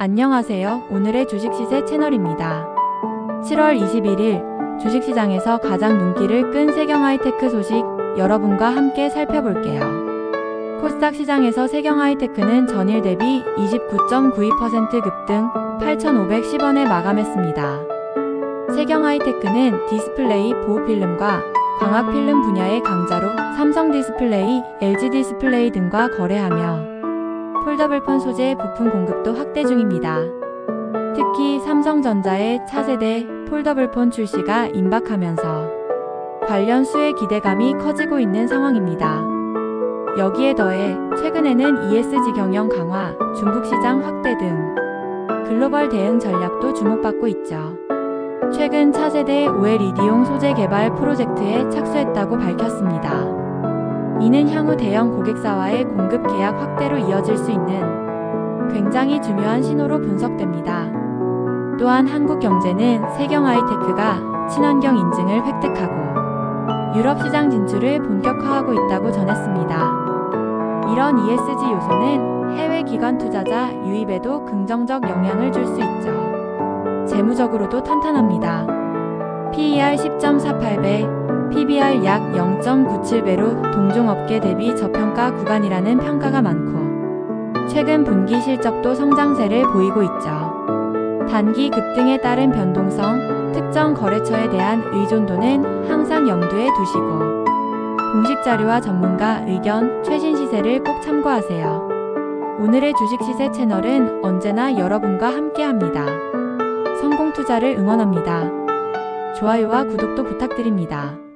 안녕하세요. 오늘의 주식 시세 채널입니다. 7월 21일 주식시장에서 가장 눈길을 끈 세경 하이테크 소식 여러분과 함께 살펴볼게요. 코스닥 시장에서 세경 하이테크는 전일 대비 29.92% 급등 8,510원에 마감했습니다. 세경 하이테크는 디스플레이 보호필름과 광학필름 분야의 강자로 삼성 디스플레이, LG 디스플레이 등과 거래하며 폴더블폰 소재 부품 공급도 확대 중입니다. 특히 삼성전자의 차세대 폴더블폰 출시가 임박하면서 관련 수의 기대감이 커지고 있는 상황입니다. 여기에 더해 최근에는 ESG 경영 강화, 중국 시장 확대 등 글로벌 대응 전략도 주목받고 있죠. 최근 차세대 OLED용 소재 개발 프로젝트에 착수했다고 밝혔습니다. 이는 향후 대형 고객사와의 공급 계약 확대로 이어질 수 있는 굉장히 중요한 신호로 분석됩니다. 또한 한국 경제는 세경 하이테크가 친환경 인증을 획득하고 유럽 시장 진출을 본격화하고 있다고 전했습니다. 이런 ESG 요소는 해외 기관 투자자 유입에도 긍정적 영향을 줄 수 있죠. 재무적으로도 탄탄합니다. PER 10.48배, PBR 약 0.97배로 동종업계 대비 저평가 구간이라는 평가가 많고 최근 분기 실적도 성장세를 보이고 있죠. 단기 급등에 따른 변동성, 특정 거래처에 대한 의존도는 항상 염두에 두시고 공식 자료와 전문가 의견, 최신 시세를 꼭 참고하세요. 오늘의 주식 시세 채널은 언제나 여러분과 함께합니다. 성공 투자를 응원합니다. 좋아요와 구독도 부탁드립니다.